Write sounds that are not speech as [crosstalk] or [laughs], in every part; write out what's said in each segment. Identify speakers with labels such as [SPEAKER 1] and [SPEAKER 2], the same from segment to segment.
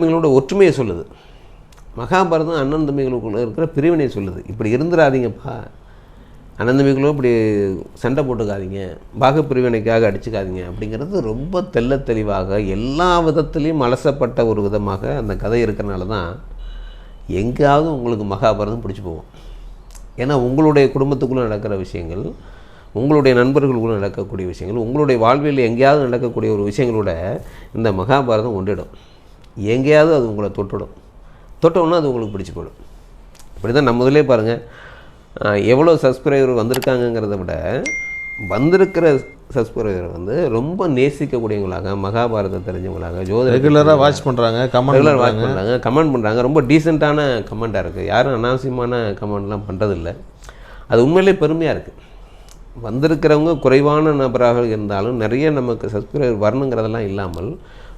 [SPEAKER 1] தம்பிகளோட ஒற்றுமையை சொல்லுது. மகாபாரதம் அண்ணன் தம்பிகளுக்குள்ள இருக்கிற பிரிவினை சொல்லுது. இப்படி இருந்துடாதீங்கப்பா அண்ணன் தம்பிகளும் இப்படி சண்டை போட்டுக்காதீங்க. பாக பிரிவினைக்காக அடிச்சுக்காதீங்க அப்படிங்கிறது ரொம்ப தெள்ள தெளிவாக எல்லா விதத்துலேயும் அலசப்பட்ட ஒரு விதமாக அந்த கதை இருக்கிறனால தான் எங்கேயாவது உங்களுக்கு மகாபாரதம் பிடிச்சி போகும். ஏன்னா உங்களுடைய குடும்பத்துக்குள்ளே நடக்கிற விஷயங்கள் உங்களுடைய நண்பர்களுக்குள்ளே நடக்கக்கூடிய விஷயங்கள் உங்களுடைய வாழ்வில் எங்கேயாவது நடக்கக்கூடிய ஒரு விஷயங்களோட இந்த மகாபாரதம் ஒன்றிடும். எங்கேயாவது அது உங்களை தொட்டுடும். தொட்டோன்னா அது உங்களுக்கு பிடிச்சி போயிடும். இப்படி தான் நம்ம முதலே பாருங்கள் எவ்வளோ சப்ஸ்கிரைபர் வந்திருக்காங்கங்கிறத விட வந்திருக்கிற சப்ஸ்கிரைபர் வந்து ரொம்ப நேசிக்கக்கூடியவங்களாக மகாபாரதம் தெரிஞ்சவங்களாக ஜோதிட
[SPEAKER 2] ரெகுலராக வாட்ச் பண்ணுறாங்க கமெண்ட்
[SPEAKER 1] ரெகுலர் வாட்ச் பண்ணுறாங்க கமெண்ட் பண்ணுறாங்க ரொம்ப டீசெண்டான கமெண்ட்டாக இருக்குது யாரும் அனாவசியமான கமெண்ட்லாம் பண்ணுறதில்ல அது உண்மையிலே பெருமையாக இருக்குது வந்திருக்கிறவங்க குறைவான நபராக இருந்தாலும் நிறைய நமக்கு சப்ஸ்கிரைபர் வரணுங்கிறதெல்லாம் இல்லாமல்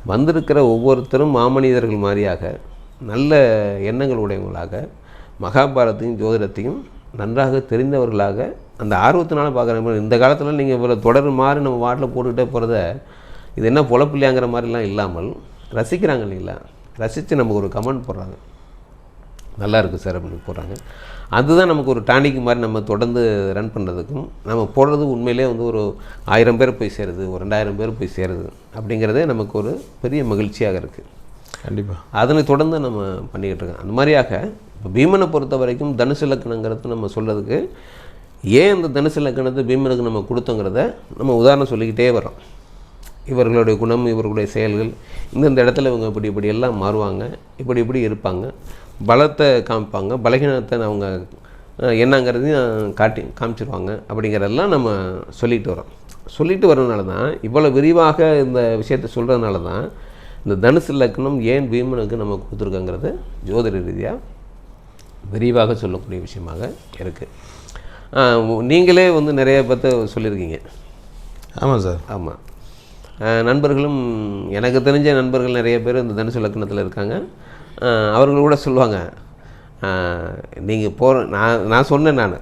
[SPEAKER 1] வந்திருக்கிற ஒவ்வொருத்தரும் மாமனிதர்கள் மாதிரியாக நல்ல எண்ணங்கள் உடையவங்களாக மகாபாரத்தையும் ஜோதிடத்தையும் நன்றாக தெரிந்தவர்களாக அந்த ஆர்வத்தினால பார்க்குறாங்க இந்த காலத்தில் நீங்கள் இவ்வளோ தொடர் மாதிரி நம்ம வாட்டில் போட்டுக்கிட்டே போகிறத இது என்ன பொழப்பில்லையாங்கிற மாதிரிலாம் இல்லாமல் ரசிக்கிறாங்க இல்லைங்களா? ரசித்து நமக்கு ஒரு கமெண்ட் போடுறாங்க. நல்லா இருக்குது சார் அப்படின்னு போடுறாங்க. அதுதான் நமக்கு ஒரு டானிக் மாதிரி நம்ம தொடர்ந்து ரன் பண்ணுறதுக்கும் நம்ம போடுறது உண்மையிலே வந்து ஒரு ஆயிரம் பேர் போய் சேருது ஒரு ரெண்டாயிரம் பேர் போய் சேருது அப்படிங்கிறதே நமக்கு ஒரு பெரிய மகிழ்ச்சியாக இருக்குது
[SPEAKER 2] கண்டிப்பாக
[SPEAKER 1] அதனை தொடர்ந்து நம்ம பண்ணிக்கிட்டு இருக்கோம். அந்த மாதிரியாக இப்போ பீமனை பொறுத்த வரைக்கும் தனுசு இலக்கணங்கிறது நம்ம சொல்கிறதுக்கு ஏன் இந்த தனுசு இலக்கணத்தை பீமனுக்கு நம்ம கொடுத்தோங்கிறத நம்ம உதாரணம் சொல்லிக்கிட்டே வரோம் இவர்களுடைய குணம் இவர்களுடைய செயல்கள் இந்தந்த இடத்துல இவங்க இப்படி இப்படி எல்லாம் மாறுவாங்க இப்படி இப்படி இருப்பாங்க. பலத்தை காமிப்பாங்க. பலகீனத்தை அவங்க என்னங்கிறதையும் காட்டி காமிச்சிருவாங்க. அப்படிங்கிறதெல்லாம் நம்ம சொல்லிட்டு வரோம் சொல்லிட்டு வரதுனால தான் இவ்வளோ விரிவாக இந்த விஷயத்தை சொல்கிறதுனால தான் இந்த தனுசு லக்னம் ஏன் பீமனுக்கு நம்ம கொடுத்துருக்கோங்கிறது ஜோதிட ரீதியாக விரிவாக சொல்லக்கூடிய விஷயமாக இருக்குது நீங்களே வந்து நிறைய பற்றி சொல்லியிருக்கீங்க.
[SPEAKER 2] ஆமாம் சார்.
[SPEAKER 1] ஆமாம் நண்பர்களும் எனக்கு தெரிஞ்ச நண்பர்கள் நிறைய பேர் இந்த தனுசு லக்னத்தில் இருக்காங்க. அவர்கள் கூட சொல்லுவாங்க நீங்கள் போகிற நான் நான் சொன்னேன் நான்.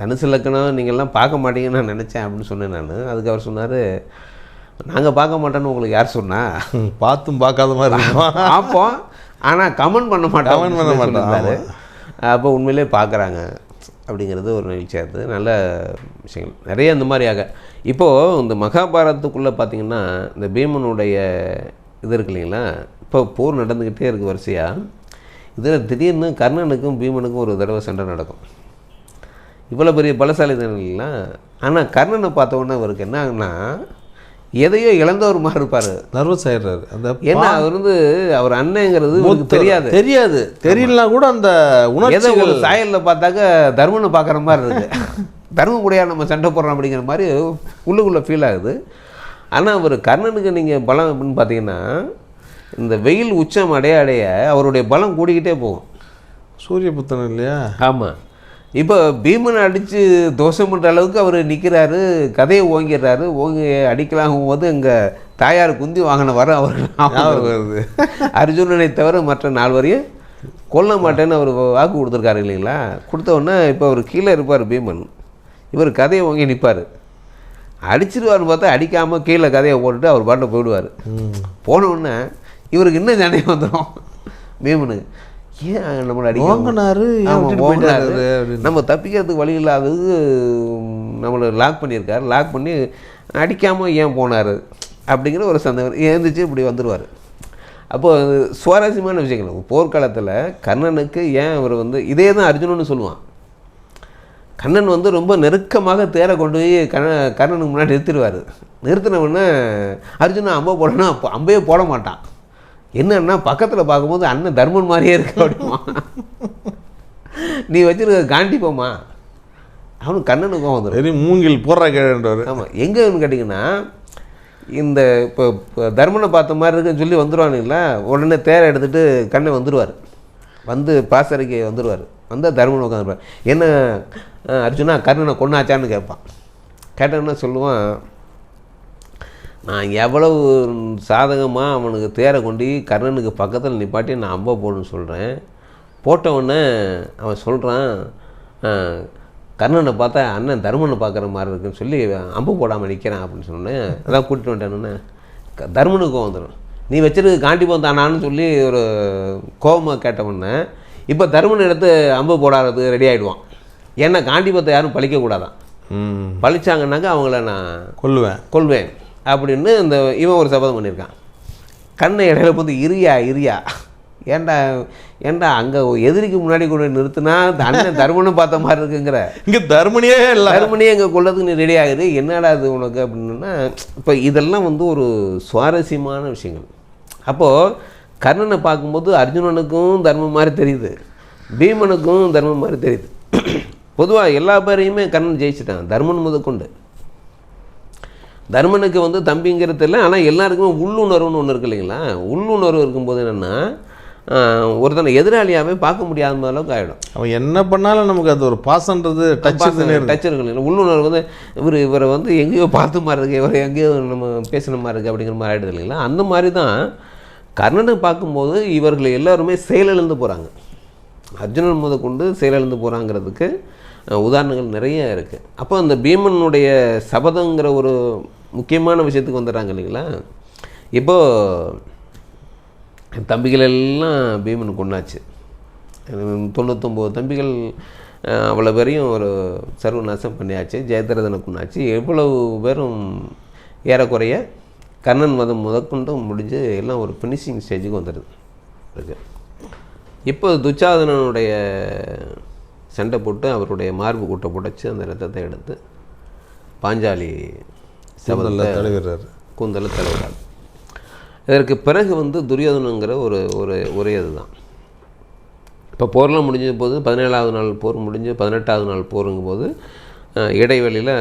[SPEAKER 1] தனுசு லக்னம் நீங்கள்லாம் பார்க்க மாட்டீங்கன்னு நான் நினச்சேன் அப்படின்னு சொன்னேன் நான். அதுக்கு அவர் சொன்னார் நாங்கள் பார்க்க மாட்டோன்னு உங்களுக்கு யார் சொன்னா?
[SPEAKER 2] பார்த்தும் பார்க்காத மாதிரி இருக்கும்? [laughs]
[SPEAKER 1] பார்ப்போம். ஆனால் கமெண்ட் பண்ண மாட்டோம்.
[SPEAKER 2] Comment பண்ண மாட்டோம்.
[SPEAKER 1] அப்போ உண்மையிலே பார்க்குறாங்க. அப்படிங்கிறது ஒரு நிகழ்ச்சியாக இருந்தது. நல்ல விஷயங்கள். நிறைய இந்த மாதிரியாக. இப்போது இந்த மகாபாரதத்துக்குள்ளே பார்த்தீங்கன்னா இந்த பீமனுடைய இது இருக்கு இல்லைங்களா? இப்போ போர் நடந்துக்கிட்டே இருக்குது வரிசையாக இதில் திடீர்னு கர்ணனுக்கும் பீமனுக்கும் ஒரு தடவை சண்டை நடக்கும். இவ்வளோ பெரிய பலசாலி தானே இல்லைங்களா? ஆனால் கர்ணனை பார்த்த உடனே அவருக்கு என்ன ஆகுன்னா எதையோ இழந்தவர் மாதிரி இருப்பார்.
[SPEAKER 2] நர்வஸ் ஆயிடுறாரு. அந்த
[SPEAKER 1] ஏன்னா அவர் வந்து அவர் அண்ணங்கிறது தெரியாது.
[SPEAKER 2] தெரியாது. தெரியலனா கூட அந்த
[SPEAKER 1] ஒரு சாயலில் பார்த்தாக்க தர்மனை பார்க்குற மாதிரி இருக்கு. [laughs] தர்மம் கூடயா நம்ம சண்டை போடுறோம் அப்படிங்கிற மாதிரி உள்ளுக்குள்ளே ஃபீல் ஆகுது. ஆனால் அவர் கர்ணனுக்கு நீங்கள் பலம் அப்படின்னு பார்த்தீங்கன்னா இந்த வெயில் உச்சம் அடைய அடைய அவருடைய பலம் கூடிக்கிட்டே போகும்.
[SPEAKER 2] சூரிய புத்தன் இல்லையா?
[SPEAKER 1] ஆமாம் இப்போ பீமனை அடித்து தோஷம் பண்ணுற அளவுக்கு அவர் நிற்கிறாரு கதையை ஓங்கிடுறாரு. ஓங்கி அடிக்கலாம் போது இங்கே தாயார் குந்தி வாங்கின வர அவர் ஞாபகம் வருது. [laughs] அர்ஜுனனை தவிர மற்ற நால்வரையும் கொல்ல மாட்டேன்னு அவர் வாக்கு கொடுத்துருக்காரு இல்லைங்களா? கொடுத்த உடனே இப்போ அவர் கீழே இருப்பார் பீமன். இவர் கதையை ஓங்கி நிற்பார் அடிச்சிருவார்னு பார்த்தா அடிக்காமல் கீழே கதையை போட்டுட்டு அவர் பாட்டில் போயிடுவார். போன உடனே இவருக்கு இன்னும் சண்டையம் வந்துடும் பீமனுக்கு ஏன்.
[SPEAKER 2] போயிட்டாரு? அப்படின்னு.
[SPEAKER 1] நம்ம தப்பிக்கிறதுக்கு வழி இல்லாதது நம்மளை லாக் பண்ணியிருக்காரு. லாக் பண்ணி அடிக்காமல் ஏன் போனார்? அப்படிங்கிற ஒரு சந்தேகம். எழுந்திரிச்சு இப்படி வந்துடுவார் அப்போ அது சுவாரஸ்யமான விஷயங்கள். போர்க்காலத்தில் கர்ணனுக்கு ஏன் அவர் வந்து இதே தான் அர்ஜுனன்னு சொல்லுவான். கண்ணன் வந்து ரொம்ப நெருக்கமாக தேரை கொண்டு போய் கண்ண கர்ணனுக்கு முன்னாடி நிறுத்திடுவார். நிறுத்தின உடனே அர்ஜுனன் அம்பை போடணும். அப்போ அம்பையே போட மாட்டான். என்னன்னா பக்கத்தில் பார்க்கும்போது அண்ணன் தர்மன் மாதிரியே இருக்கு அப்படிமா நீ வச்சிருக்க காண்டிப்போமா அவனுக்கு கண்ணனுக்கும் வந்துடும்
[SPEAKER 2] சரி மூங்கில் போடுற கேழன்றவர்
[SPEAKER 1] ஆமாம் எங்கேன்னு கேட்டிங்கன்னா இந்த இப்போ தர்மனை பார்த்த மாதிரி இருக்குன்னு சொல்லி வந்துடுவானுங்களா உடனே தேரை எடுத்துகிட்டு கண்ணை வந்துடுவார் வந்து பாசறைக்கு வந்துடுவார் வந்தால் தர்மன் உட்காந்துருப்பார் என்ன அர்ஜுனா கர்ணனை கொண்டாச்சான்னு கேட்பான். கேட்டோன்னா சொல்லுவான் நான் எவ்வளவு சாதகமாக அவனுக்கு தேரை கொண்டு கர்ணனுக்கு பக்கத்தில் நிப்பாட்டி நான் அம்பை போடணும்னு சொல்கிறேன் போட்டவுடனே அவன் சொல்கிறான் கர்ணனை பார்த்தா அண்ணன் தர்மனை பார்க்குற மாதிரி இருக்குன்னு சொல்லி அம்பு போடாமல் நிற்கிறான் அப்படின்னு சொன்னேன் அதான் கூட்டிட்டு வந்துட்டேன்னு தர்மனுக்கும் வந்துடும் நீ வச்சிருக்கு காண்டிபம் தானான்னு சொல்லி ஒரு கோபமாக கேட்டவொடனே இப்போ தருமன் எடுத்து அம்பு போடாதது ரெடி ஆகிடுவான் ஏன்னா காண்டிபத்தை யாரும் பழிக்கக்கூடாதான் பழிச்சாங்கன்னாக்கா அவங்கள நான்
[SPEAKER 2] கொல்லுவேன்.
[SPEAKER 1] கொள்வேன் அப்படின்னு இந்த இவன் ஒரு சபதம் பண்ணியிருக்கான். கண்ணை இடையில வந்து இரியா இரியா. ஏன்டா ஏன்டா அங்கே எதிரிக்கு முன்னாடி கொண்டு நிறுத்தினா அண்ணன் தருமனும் பார்த்த மாதிரி இருக்குங்கிற.
[SPEAKER 2] இங்க தர்மனியே இல்லை.
[SPEAKER 1] தருமனே எங்கே கொள்ளதுக்கு நீ ரெடி ஆகுது. என்னடா இது உனக்கு அப்படின்னா இப்போ இதெல்லாம் வந்து ஒரு சுவாரஸ்யமான விஷயங்கள். அப்போது கர்ணனை பார்க்கும்போது அர்ஜுனனுக்கும் தர்மம் மாதிரி தெரியுது. பீமனுக்கும் தர்மம் மாதிரி தெரியுது. பொதுவாக எல்லா பேரையுமே கர்ணன் ஜெயிச்சிட்டான் தர்மன் முதற்கொண்டு. தர்மனுக்கு வந்து தம்பிங்கிறது இல்லை ஆனால் எல்லாருக்குமே உள்ளுணர்வுன்னு ஒன்று இருக்கு இல்லைங்களா? உள்ளுணர்வு இருக்கும்போது என்னென்னா ஒருத்தனை எதிராளியாகவே பார்க்க முடியாத அளவுக்கு ஆகிடும்
[SPEAKER 2] அவன் என்ன பண்ணாலும் நமக்கு அது ஒரு பாசன்றது டச்
[SPEAKER 1] டச் இருக்கு உள்ளுணர்வு வந்து இவர் இவரை வந்து எங்கேயோ பார்த்த மாதிரி இருக்கு இவரை எங்கேயோ நம்ம பேசின மாதிரி இருக்குது அப்படிங்கிற மாதிரி ஆகிடுது இல்லைங்களா? அந்த மாதிரி தான் கர்ணனை பார்க்கும்போது இவர்கள் எல்லாருமே செயலிழந்து போகிறாங்க அர்ஜுனன் முத கொண்டு செயலிழந்து போகிறாங்கிறதுக்கு உதாரணங்கள் நிறைய இருக்குது அப்போ அந்த பீமனுடைய சபதங்கிற ஒரு முக்கியமான விஷயத்துக்கு வந்துடுறாங்க இல்லைங்களா? இப்போது தம்பிகள் எல்லாம் பீமனுக்கு கொண்டாச்சு தொண்ணூத்தொம்பது தம்பிகள் அவ்வளோ பேரையும் ஒரு சர்வநாசம் பண்ணியாச்சு ஜெயதிரதனை கொண்டாச்சு எவ்வளவு பேரும் ஏறக்குறைய கர்ணன் மதம் முதற்கொண்டும் முடிஞ்சு எல்லாம் ஒரு ஃபினிஷிங் ஸ்டேஜுக்கு வந்துடுது. இருக்கு இப்போ துச்சாதனனுடைய சண்டை போட்டு அவருடைய மார்பு கூட்டை புடைச்சு அந்த ரத்தத்தை எடுத்து பாஞ்சாலி சபதத்தை
[SPEAKER 2] தலைவர்றாரு
[SPEAKER 1] கூந்தலை தலைவிடாது இதற்கு பிறகு வந்து துரியோதனங்கிற ஒரு ஒரு ஒரே இதுதான். இப்போ போர்லாம் முடிஞ்ச போது பதினேழாவது நாள் போர் முடிஞ்சு பதினெட்டாவது நாள் போருங்கும் போது இடைவெளியில்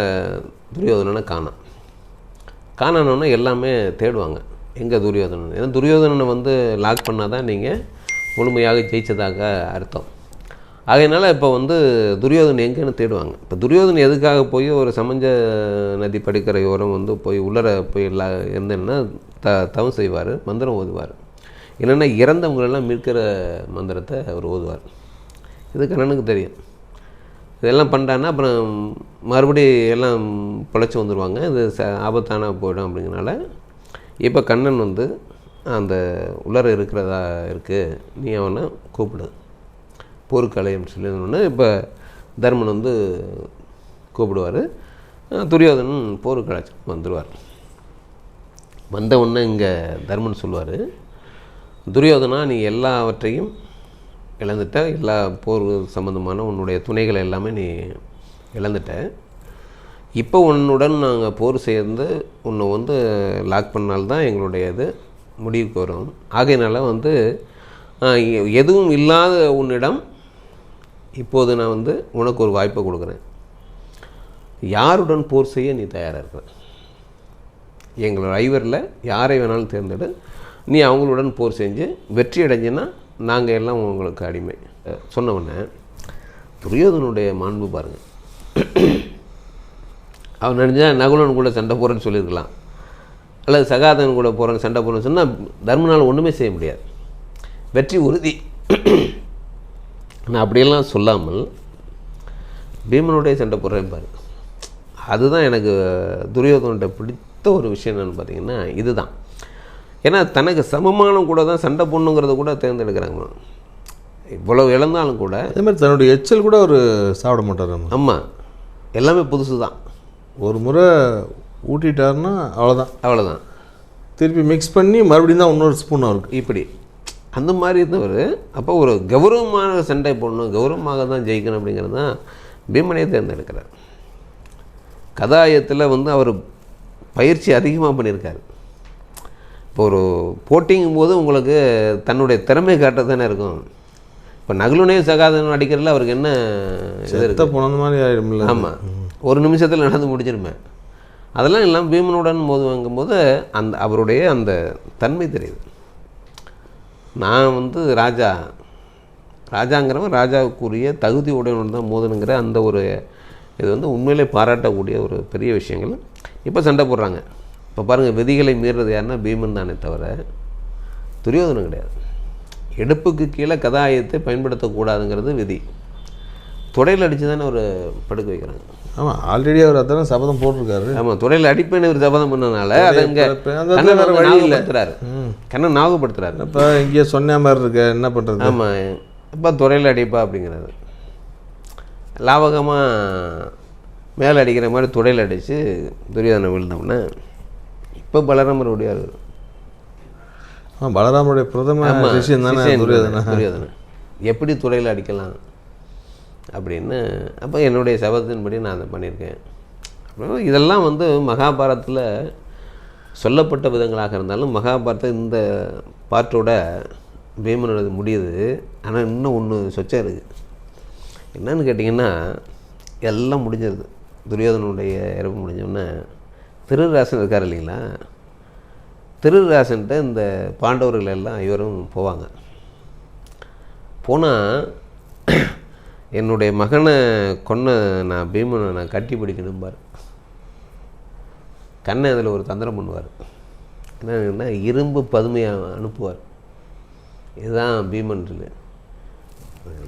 [SPEAKER 1] துரியோதனனை காணோம் காணணுன்னா எல்லாமே தேடுவாங்க. எங்கே துரியோதனன்? ஏன்னா துரியோதனனை வந்து லாக் பண்ணால் தான் நீங்கள் முழுமையாக ஜெயிச்சதாக அர்த்தம். அதனால் இப்போ வந்து துரியோதன் எங்கேன்னு தேடுவாங்க. இப்போ துரியோதனன் எதுக்காக போய் ஒரு சமஞ்ச நதி படிக்கரையோரம் வந்து போய் உள்ளர போய் லா இருந்தேன்னா த தவம் செய்வார் மந்திரம் ஓதுவார். இல்லைன்னா இறந்தவங்களெல்லாம் மீட்கிற மந்திரத்தை அவர் ஓதுவார். இது கண்ணனுக்கு தெரியும். இதெல்லாம் பண்ணிட்டான்னா அப்புறம் மறுபடி எல்லாம் பிழைச்சி வந்துடுவாங்க இது ச ஆபத்தான போயிடும் அப்படிங்கிறனால இப்போ கண்ணன் வந்து அந்த உள்ளர இருக்கிறதா இருக்குது நீ அவனை கூப்பிடு. போர்க்கலைன்னு சொல்லி சொன்னோன்னே இப்போ தர்மன் வந்து கூப்பிடுவார். துரியோதனன் போருக்கு வந்துடுவார் வந்த உடனே இங்கே தர்மன் சொல்லுவார் துரியோதனா நீ எல்லாவற்றையும் இழந்துட்ட எல்லா போர் சம்மந்தமான உன்னுடைய துணைகளை எல்லாமே நீ இழந்துட்ட. இப்போ உன்னுடன் நாங்கள் போர் சேர்ந்து உன்னை வந்து லாக் பண்ணால்தான் எங்களுடைய இது முடிவுக்கு வரும். ஆகையினால வந்து எதுவும் இல்லாத உன்னிடம் இப்போது நான் வந்து உனக்கு ஒரு வாய்ப்பை கொடுக்குறேன். யாருடன் போர் செய்ய நீ தயாராக இருக்கிற எங்களோட ஐவரில் யாரை வேணாலும் தேர்ந்தெடு. நீ அவங்களுடன் போர் செஞ்சு வெற்றி அடைஞ்சின்னா நாங்கள் எல்லாம் உங்களுக்கு அடிமை. சொன்னவொன்னே சொன்ன உடனே துரியோதனுடைய மாண்பு பாருங்கள் அவன் நினைஞ்சா நகுலன் கூட சண்டை போகிறேன்னு சொல்லியிருக்கலாம். அல்லது சகாதன் கூட போகிறேன் சண்டை போகிறேன்னு சொன்னால் தர்மனால் ஒன்றுமே செய்ய முடியாது. வெற்றி உறுதி. நான் அப்படியெல்லாம் சொல்லாமல் பீமனுடைய சண்டை போடுறேன் பாரு. அதுதான் எனக்கு துரியோதனன்ட்ட பிடித்த ஒரு விஷயம் என்னன்னு பார்த்தீங்கன்னா இதுதான். ஏன்னா தனக்கு சமமான கூட தான் சண்டை போடணுங்கிறத கூட தேர்ந்தெடுக்கிறாங்க இவ்வளவு இழந்தாலும் கூட
[SPEAKER 2] அதே மாதிரி தன்னுடைய எச்சல் கூட அவர் சாப்பிட மாட்டார்
[SPEAKER 1] ஆமாம் எல்லாமே புதுசு தான்
[SPEAKER 2] ஒரு முறை ஊட்டிட்டாருன்னா அவ்வளோதான்
[SPEAKER 1] அவ்வளோதான்
[SPEAKER 2] திருப்பி மிக்ஸ் பண்ணி மறுபடியும் தான் இன்னொரு ஸ்பூன் அவருக்கு.
[SPEAKER 1] இப்படி. அந்த மாதிரி இருந்தவர். அப்போ ஒரு கௌரவமான சண்டை போடணும் கௌரவமாக தான் ஜெயிக்கணும் அப்படிங்கிறது தான் பீமனே தேர்ந்தெடுக்கிறார். கதாயத்தில் வந்து அவர் பயிற்சி அதிகமாக பண்ணியிருக்காரு. இப்போ ஒரு போட்டிங்கும் போது உங்களுக்கு தன்னுடைய திறமை காட்ட தானே இருக்கும். இப்போ நகுலுனே சகாதனம் அடிக்கிறதுல அவருக்கு என்ன இது இருக்கு?
[SPEAKER 2] செத்த போன மாதிரி ஆயிடும்ல.
[SPEAKER 1] ஆமாம் ஒரு நிமிஷத்தில் நடந்து முடிஞ்சிருமே. அதெல்லாம் எல்லாம் பீமனுடன் மோது வாங்கும்போது அந்த அவருடைய அந்த தன்மை தெரியுது. நான் வந்து ராஜா ராஜாங்கிறவன் ராஜாவுக்குரிய தகுதி உடையவன் தான் மோதனுங்கிற அந்த ஒரு இது வந்து உண்மையிலே பாராட்டக்கூடிய ஒரு பெரிய விஷயங்கள். இப்போ சண்டை போடுறாங்க. இப்போ பாருங்கள் விதிகளை மீறுறது யாருன்னா பீமன் தானே தவிர துரியோதனம் கிடையாது. எடுப்புக்கு கீழே கதாயத்தை பயன்படுத்தக்கூடாதுங்கிறது விதி. தொடையில் அடித்து தானே ஒரு படுக்க வைக்கிறாங்க.
[SPEAKER 2] ஆமாம் ஆல்ரெடி அவர் அதான சபதம் போட்டிருக்காரு.
[SPEAKER 1] ஆமாம் துடையில் அடிப்பேன்னு ஒரு சபதம் பண்ணனால அதை இங்கே. ஞாபகப்படுத்துறாரு கண்ணன் ஞாபகப்படுத்துறாரு
[SPEAKER 2] இப்போ இங்கேயே சொன்ன மாதிரி இருக்க என்ன பண்ணுறது
[SPEAKER 1] ஆமாம் அப்பா துறையில் அடிப்பா அப்படிங்கிறாரு. லாவகமாக மேலே அடிக்கிற மாதிரி துடையில் அடித்து துரியோதனை விழுந்தோம்னா இப்போ பலராமர் ஒடியார்
[SPEAKER 2] ஆ பலராமருடைய பிரதம சிஷியன் தானே துரியோதன.
[SPEAKER 1] துரியோதனன் எப்படி துடையில் அடிக்கலாம்? அப்படின்னு அப்போ என்னுடைய சபதத்தின்படி நான் அதை பண்ணியிருக்கேன். அப்புறம் இதெல்லாம் வந்து மகாபாரதத்தில் சொல்லப்பட்ட விதங்களாக இருந்தாலும் மகாபாரதம் இந்த பாட்டோட பீமனோடது முடியுது. ஆனால் இன்னும் ஒன்று சொச்சா இருக்குது என்னன்னு கேட்டிங்கன்னா எல்லாம் முடிஞ்சிருது. துரியோதனுடைய இறப்பு முடிஞ்சோடனே திருராசன் இருக்கார் இல்லைங்களா? திருராசன்ட்ட இந்த பாண்டவர்கள் எல்லாம் இவரும் போவாங்க. போனால் என்னுடைய மகனை கொன்ன நான் பீமனை நான் கட்டி பிடிக்கணும்பார் கண்ணை அதில் ஒரு தந்திரம் பண்ணுவார். என்னன்னா இரும்பு பதுமையாக அனுப்புவார். இதுதான் பீமன்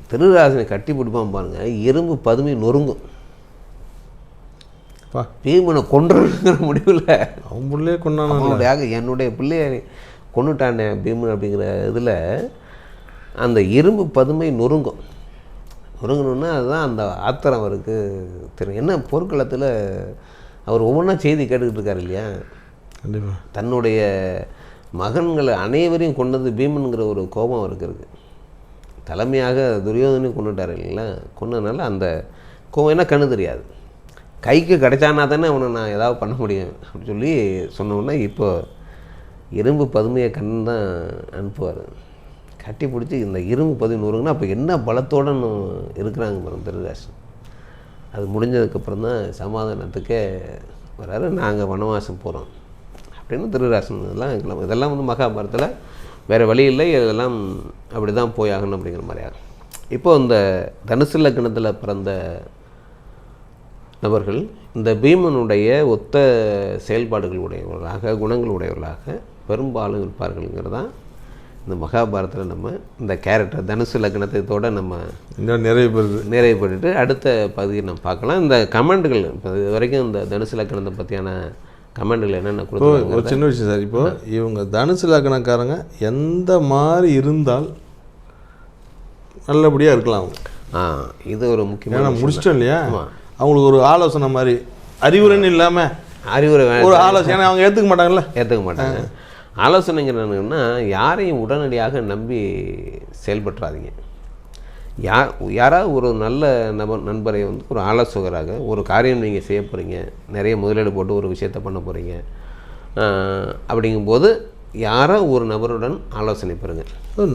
[SPEAKER 1] திருராசனை கட்டி பிடிப்பான் பாருங்க இரும்பு பதுமை நொறுங்கும். பீமனை கொன்றுங்கிற முடிவில்.
[SPEAKER 2] அவன் புள்ளையே கொண்டான
[SPEAKER 1] என்னுடைய பிள்ளைய கொண்டுட்டானே பீமன் அப்படிங்கிற இதில் அந்த இரும்பு பதுமை நொறுங்கும். நொறுங்கணுன்னா அதுதான் அந்த ஆத்திரம் அவருக்கு தெரியும் என்ன போர்க்களத்தில் அவர் ஒவ்வொன்றா செய்தி கேட்டுக்கிட்டு இருக்காரு இல்லையா?
[SPEAKER 2] கண்டிப்பாக
[SPEAKER 1] தன்னுடைய மகன்களை அனைவரையும் கொண்டது பீமனுங்கிற ஒரு கோபம் அவருக்கு இருக்குது தலைமையாக துரியோதனையும் கொண்டுட்டார் இல்லைங்களா? கொண்டதுனால அந்த கோபம் என்ன கண்ணு தெரியாது. கைக்கு கிடைச்சானா தானே அவனை நான் ஏதாவது பண்ண முடியும் அப்படின்னு சொல்லி சொன்னோன்னே இப்போ இரும்பு பதுமையை கண் தான் அனுப்புவார். கட்டி பிடிச்சி இந்த இரும்பு பதுமை நூறுங்கன்னா அப்போ என்ன பலத்தோடன்னு இருக்கிறாங்க மேடம் திருராசன். அது முடிஞ்சதுக்கப்புறம் தான் சமாதானத்துக்கே வராரு. நாங்கள் வனவாசம் போகிறோம் அப்படின்னு திருராசன் இதெல்லாம் இதெல்லாம் வந்து மகாபாரத்தில் வேறு வழி இல்லை. இதெல்லாம் அப்படி தான் போய் ஆகணும் அப்படிங்கிற மாதிரி ஆகும். இப்போது இந்த தனுசு லக்னத்தில் பிறந்த நபர்கள் இந்த பீமனுடைய ஒத்த செயல்பாடுகள் உடையவர்களாக குணங்கள் உடையவர்களாக பெரும்பாலும் இருப்பார்கள்ங்கிறது தான் இந்த மகாபாரதத்தில் நம்ம இந்த கேரக்டர் தனுசு லக்னத்தோட நம்ம
[SPEAKER 2] இன்னும் நிறைய பேருக்கு
[SPEAKER 1] நிறைவு பண்ணிட்டு அடுத்த பகுதியை நம்ம பார்க்கலாம். இந்த கமெண்ட்டுகள் இப்போ இது வரைக்கும் இந்த தனுசு லக்கணத்தை பற்றியான கமெண்ட்டுகள் என்னென்ன கொடுத்துருக்காங்க
[SPEAKER 2] ஒரு சின்ன விஷயம் சார். இப்போ இவங்க தனுசு லக்னக்காரங்க எந்த மாதிரி இருந்தால் நல்லபடியாக இருக்கலாம்
[SPEAKER 1] ஆ இது ஒரு முக்கியமான
[SPEAKER 2] முடிச்சிட்டோம் இல்லையா. அவங்களுக்கு ஒரு ஆலோசனை மாதிரி அறிவுரைன்னு இல்லாமல்
[SPEAKER 1] அறிவுரை
[SPEAKER 2] ஒரு ஆலோசனை அவங்க ஏற்றுக்க மாட்டாங்கல்ல?
[SPEAKER 1] ஏற்றுக்க மாட்டாங்க. ஆலோசனைங்கிறதுன்னா யாரையும் உடனடியாக நம்பி செயல்பட்டுறாதீங்க யா யாராவது ஒரு நல்ல நபர் நண்பரை வந்து ஒரு ஆலோசகராக ஒரு காரியம் நீங்கள் செய்ய போகிறீங்க நிறைய முதலீடு போட்டு ஒரு விஷயத்தை பண்ண போகிறீங்க அப்படிங்கும்போது யாரோ ஒரு நபருடன் ஆலோசனை பெறுங்க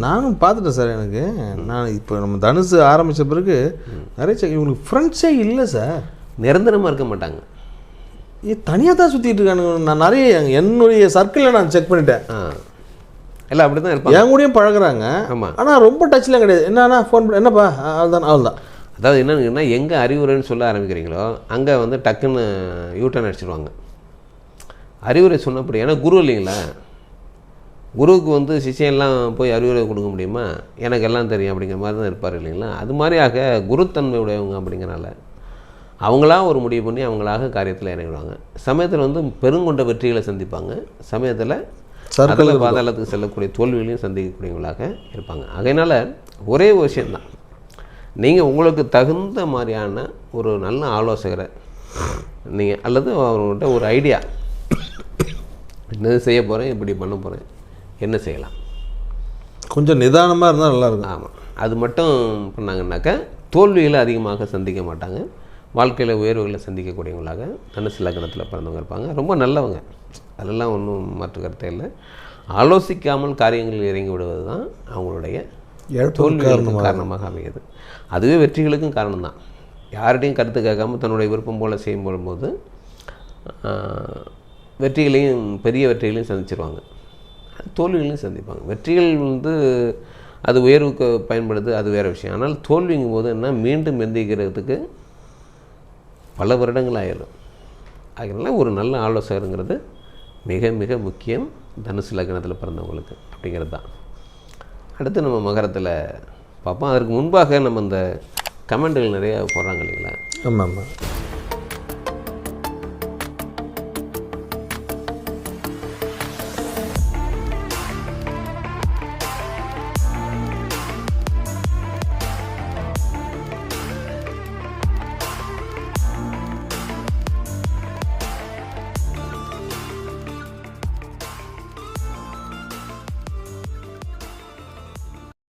[SPEAKER 2] நானும் பார்த்துட்டேன் சார் எனக்கு. நான் இப்போ நம்ம தனுசு ஆரம்பித்த பிறகு நிறைய இவங்களுக்கு ஃப்ரெண்ட்ஸே இல்லை சார்.
[SPEAKER 1] நிரந்தரமாக இருக்க மாட்டாங்க.
[SPEAKER 2] தனியாக தான் சுற்றிட்டு இருக்கானுங்க. நான் நிறைய என்னுடைய சர்க்கிளில் நான் செக் பண்ணிட்டேன்.
[SPEAKER 1] ஆ. எல்லாம் அப்படி தான் இருப்பாங்க.
[SPEAKER 2] என் கூடயும் பழகுறாங்க.
[SPEAKER 1] ஆமாம்
[SPEAKER 2] ஆனால் ரொம்ப டச்லாம் கிடையாது. என்னன்னா ஃபோன் பண்ணி என்னப்பா அவ்வளோதான் அவ்வளோதான்
[SPEAKER 1] அதாவது என்னன்னா எங்கே அறிவுரைன்னு சொல்ல ஆரம்பிக்கிறீங்களோ அங்கே வந்து டக்குன்னு யூட்டர்ன் அடிச்சிடுவாங்க அறிவுரை சொன்னப்படி ஏன்னா குரு இல்லைங்களா? குருவுக்கு வந்து சிஷியன்லாம் போய் அறிவுரை கொடுக்க முடியுமா? எனக்கு எல்லாம் தெரியும் அப்படிங்கிற மாதிரி தான் இருப்பார் இல்லைங்களா? அது மாதிரியாக குருத்தன்மை உடையவங்க அப்படிங்கிறனால அவங்களா ஒரு முடிவு பண்ணி அவங்களாக காரியத்தில் இறங்கிடுவாங்க சமயத்தில் வந்து பெருங்கொண்ட வெற்றிகளை சந்திப்பாங்க. சமயத்தில்
[SPEAKER 2] சர்க்கிள்
[SPEAKER 1] அதில் பாதாளத்துக்கு செல்லக்கூடிய தோல்விகளையும் சந்திக்கக்கூடியவங்களாக இருப்பாங்க. அதனால் ஒரே ஒரு விஷயந்தான் நீங்கள் உங்களுக்கு தகுந்த மாதிரியான ஒரு நல்ல ஆலோசகரை நீங்கள் அல்லது அவங்கள்ட்ட ஒரு ஐடியா. என்னது செய்ய போகிறேன் இப்படி பண்ண போகிறேன் என்ன செய்யலாம்?
[SPEAKER 2] கொஞ்சம் நிதானமாக இருந்தால் நல்லாயிருக்கும்
[SPEAKER 1] ஆமாம் அது மட்டும் பண்ணாங்கன்னாக்கா தோல்விகளை அதிகமாக சந்திக்க மாட்டாங்க. வாழ்க்கையில் உயர்வுகளை சந்திக்கக்கூடியவங்களாக தனுசு லக்னத்தில் பிறந்தவங்க இருப்பாங்க. ரொம்ப நல்லவங்க. அதெல்லாம் ஒன்றும் மாற்று கருத்தே இல்லை. ஆலோசிக்காமல் காரியங்களில் இறங்கி விடுவது தான் அவங்களுடைய
[SPEAKER 2] இழப்பு
[SPEAKER 1] தோல்விகளுக்கு காரணமாக அமையுது. அதுவே வெற்றிகளுக்கும் காரணம்தான். யார்கிட்டையும் கருத்து கேட்காம தன்னுடைய விருப்பம் போல் செய்யும் போது வெற்றிகளையும் பெரிய வெற்றிகளையும் சந்திச்சிருவாங்க. தோல்விகளையும் சந்திப்பாங்க. வெற்றிகள் வந்து அது உயர்வுக்கு பயன்படுது அது வேறு விஷயம். ஆனால் தோல்விங்கும் போது என்ன? மீண்டும் எந்திக்கிறதுக்கு பல வருடங்கள் ஆயிடும் அதனால் ஒரு நல்ல ஆலோசகருங்கிறது மிக மிக முக்கியம் தனுசு லக்னத்தில் பிறந்தவங்களுக்கு அப்படிங்கிறது தான். அடுத்து நம்ம மகரத்தில் பார்ப்போம். அதற்கு முன்பாக நம்ம இந்த கமெண்ட்டுகள் நிறையா போடுறாங்க இல்லைங்களா?
[SPEAKER 2] ஆமாம் ஆமாம்